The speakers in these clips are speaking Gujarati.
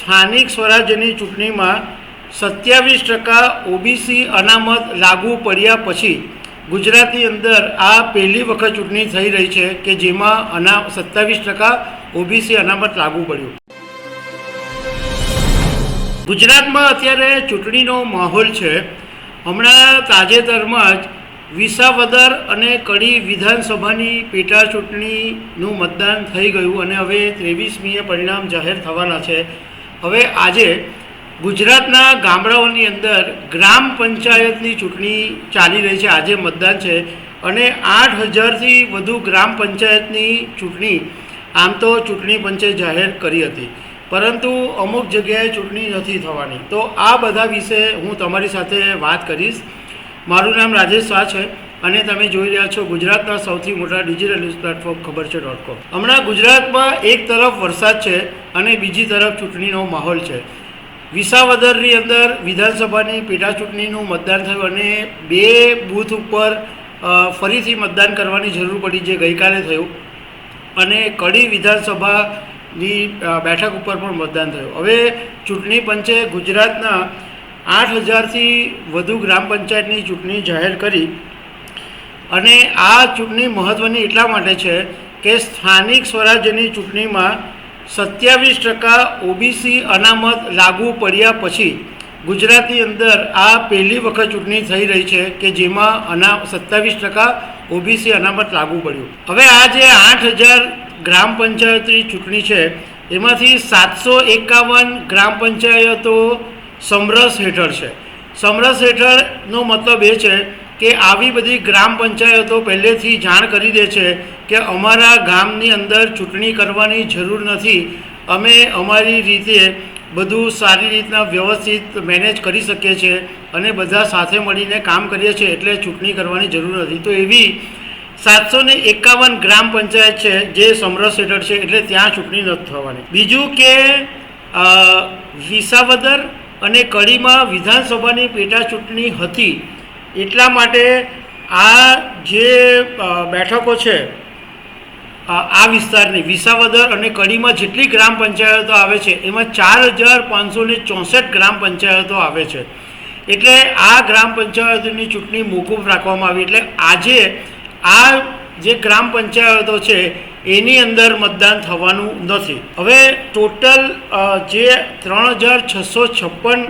સ્થાનિક સ્વરાજ્યની ચૂંટણીમાં સત્યાવીસ ટકા ઓબીસી અનામત લાગુ પડ્યા પછી ગુજરાતની અંદર આ પહેલી વખત ચૂંટણી થઈ રહી છે કે જેમાં અના સત્યાવીસ ટકા ઓબીસી અનામત લાગુ પડ્યું. ગુજરાતમાં અત્યારે ચૂંટણીનો માહોલ છે. હમણાં તાજેતરમાં જ વિસાવદર અને કડી વિધાનસભાની પેટા ચૂંટણીનું મતદાન થઈ ગયું અને હવે ત્રેવીસમીએ પરિણામ જાહેર થવાના છે. હવે આજે ગુજરાતના ગામડાઓની અંદર ગ્રામ પંચાયતની ચૂંટણી ચાલી રહી છે. આજે મતદાન છે અને આઠ હજારથી વધુ ગ્રામ પંચાયતની ચૂંટણી, આમ તો ચૂંટણી પંચે જાહેર કરી હતી. પરંતુ અમુક જગ્યાએ ચૂંટણી નથી થવાની. તો આ બધા વિશે હું તમારી સાથે વાત કરીશ. મારું નામ રાજેશ શાહ છે. અને તમે જોઈ રહ્યા છો ગુજરાતના સૌથી મોટા ડિજિટલ ન્યૂઝ પ્લેટફોર્મ ખબર છે ડોટ કોમ હમણાં ગુજરાતમાં એક તરફ વરસાદ છે અને બીજી તરફ ચૂંટણીનો માહોલ છે. વિસાવદરની અંદર વિધાનસભાની પેટા ચૂંટણીનું મતદાન થયું અને બે બૂથ ઉપર ફરીથી મતદાન કરવાની જરૂર પડી જે ગઈકાલે થયું. અને કડી વિધાનસભાની બેઠક ઉપર પણ મતદાન થયું. હવે ચૂંટણી પંચે ગુજરાતના આઠ હજારથી વધુ ગ્રામ પંચાયતની ચૂંટણી જાહેર કરી. અને આ ચૂંટણી મહત્ત્વની એટલા માટે છે કે સ્થાનિક સ્વરાજ્યની ચૂંટણીમાં સત્યાવીસ ટકા ઓબીસી અનામત લાગુ પડ્યા પછી ગુજરાતની અંદર આ પહેલી વખત ચૂંટણી થઈ રહી છે કે જેમાં અના સત્યાવીસ ટકા ઓબીસી અનામત લાગુ પડ્યું. હવે આ જે આઠ હજાર ગ્રામ પંચાયતની ચૂંટણી છે, એમાંથી સાતસો એકાવન ગ્રામ પંચાયતો સમરસ હેઠળ છે. સમરસ હેઠળનો મતલબ એ છે કે આવી બધી ગ્રામ પંચાયતો પહેલેથી જાણ કરી દે છે કે અમારા ગામની અંદર ચૂંટણી કરવાની જરૂર નથી. અમે અમારી રીતે બધું સારી રીતના વ્યવસ્થિત મેનેજ કરી શકીએ છીએ અને બધા સાથે મળીને કામ કરીએ છીએ એટલે ચૂંટણી કરવાની જરૂર નથી. તો એવી સાતસો ને એકાવન ગ્રામ પંચાયત છે જે સમરસ હેઠળ છે એટલે ત્યાં ચૂંટણી નથી થવાની. બીજું કે વિસાવદર અને કડીમાં વિધાનસભાની પેટા ચૂંટણી હતી. એટલા માટે આ જે બેઠકો છે આ વિસ્તારની, વિસાવદર અને કડીમાં જેટલી ગ્રામ પંચાયતો આવે છે, એમાં ચાર હજાર પાંચસો ને ચોસઠ ગ્રામ પંચાયતો આવે છે. એટલે આ ગ્રામ પંચાયતોની ચૂંટણી મોકૂફ રાખવામાં આવી. એટલે આજે આ જે ગ્રામ પંચાયતો છે, એની અંદર મતદાન થવાનું નથી. હવે ટોટલ જે ત્રણ હજાર છસો છપ્પન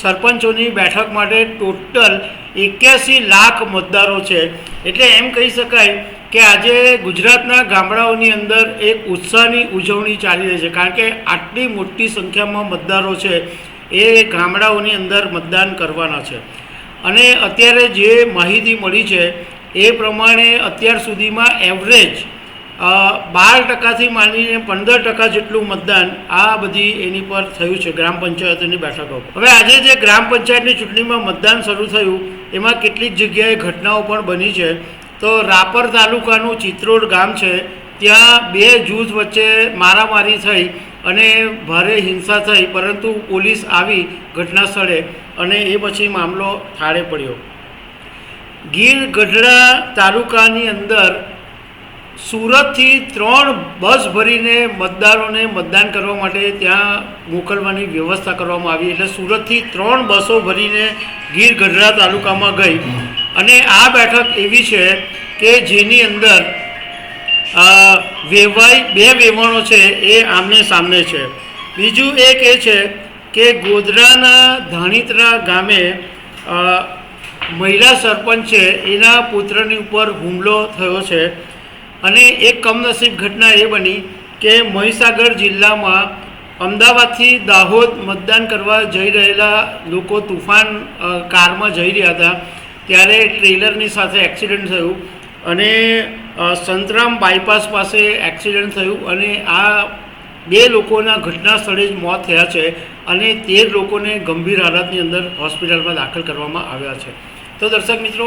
સરપંચોની બેઠક માટે ટોટલ એક્યાસી લાખ મતદારો છે. એટલે એમ કહી શકાય કે આજે ગુજરાતના ગામડાઓની અંદર એક ઉત્સાહની ઉજવણી ચાલી રહી છે. કારણ કે આટલી મોટી સંખ્યામાં મતદારો છે એ ગામડાઓની અંદર મતદાન કરવાના છે. અને અત્યારે જે માહિતી મળી છે એ પ્રમાણે અત્યાર સુધીમાં એવરેજ બાર ટકાથી માંડીને પંદર ટકા જેટલું મતદાન આ બધી એની પર થયું છે ગ્રામ પંચાયતોની બેઠકો. હવે આજે જે ગ્રામ પંચાયતની ચૂંટણીમાં મતદાન શરૂ થયું, એમાં કેટલીક જગ્યાએ ઘટનાઓ પણ બની છે. તો રાપર તાલુકાનું ચિત્રોડ ગામ છે, ત્યાં બે જૂથ વચ્ચે મારામારી થઈ અને ભારે હિંસા થઈ, પરંતુ પોલીસ આવી ઘટના સ્થળે અને એ પછી મામલો થાળે પડ્યો. ગીર ગઢડા તાલુકાની અંદર સુરતથી ત્રણ બસ ભરીને મતદારોને મતદાન કરવા માટે ત્યાં મોકલવાની વ્યવસ્થા કરવામાં આવી. એટલે સુરતથી ત્રણ બસો ભરીને ગીર ગઢડા તાલુકામાં ગઈ. અને આ બેઠક એવી છે કે જેની અંદર વેવાઈ, બે વેવણો છે એ આમને સામને છે. બીજું એક એ છે કે ગોધરાના ધાણીતરા ગામે મહિલા સરપંચ છે એના પુત્રની ઉપર હુમલો થયો છે. અને એક કમનસીબ ઘટના એ બની કે મહીસાગર જિલ્લામાં અમદાવાદથી દાહોદ મતદાન કરવા જઈ રહેલા લોકો તુફાન કારમાં જઈ રહ્યા હતા. ત્યારે ટ્રેલરની સાથે એક્સિડન્ટ થયું અને સંતરામ બાયપાસ પાસે એક્સિડન્ટ થયું અને આ બે લોકોના ઘટના સ્થળે જ મોત થયા છે અને તેર લોકોને ગંભીર હાલતની અંદર હોસ્પિટલમાં દાખલ કરવામાં આવ્યા છે. તો દર્શક મિત્રો